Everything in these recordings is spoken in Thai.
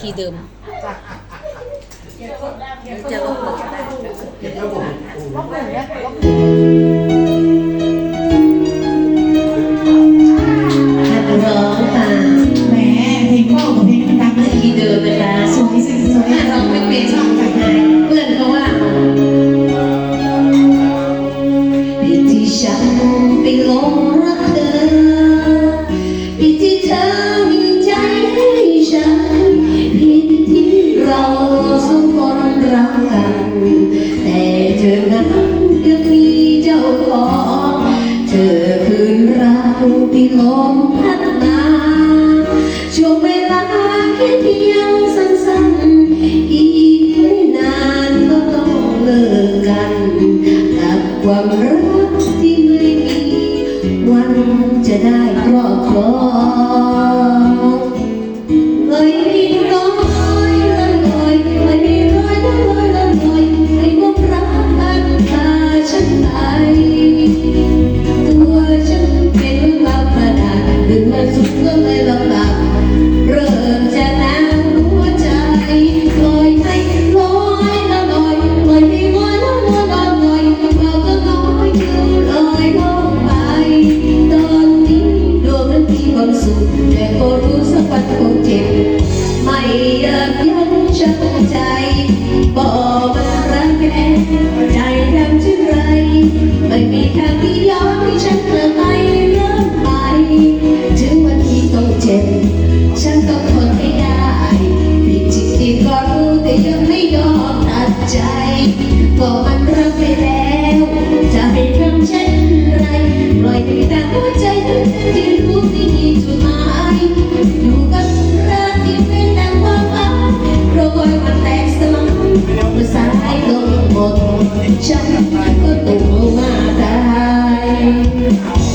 คีย์เดิมจะลบมดก็ได้ แต่เธอนั้นยังมีเจ้าของ เธอคืนรักที่ลมพัดมาช่วงเวลาแค่เพียง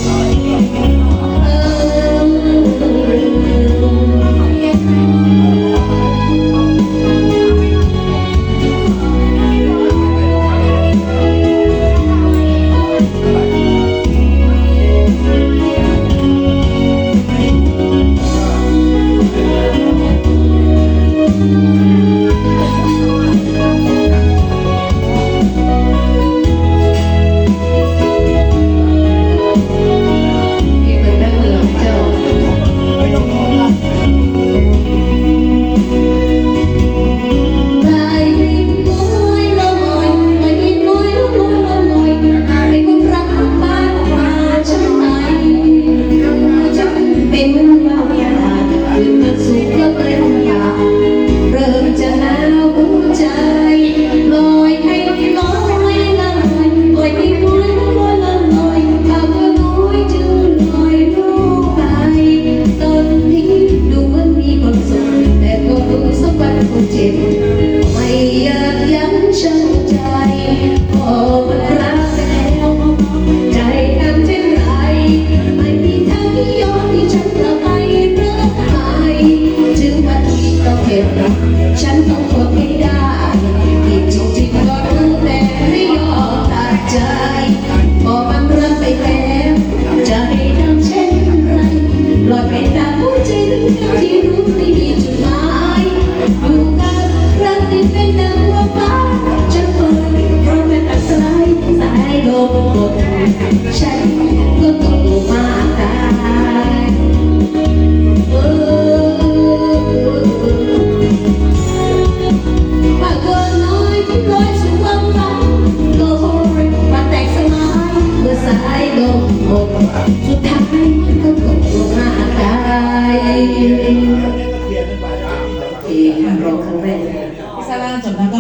Thank you. ฉันต้องทนไม่ได้อีกจบที่ก็รู้แต่ไม่ยอตัใจ พอมันเริ่มไปแล้วจะให้ทำเช่นไรลอยไปตามหัวใจที่รู้ไม่มีจุดหมายดูกับรักที่เป็นดังว่าฟ้าจะเปิดเพราะเป็นอันตราสายลมกดฉัน 有可能。被第三单准备到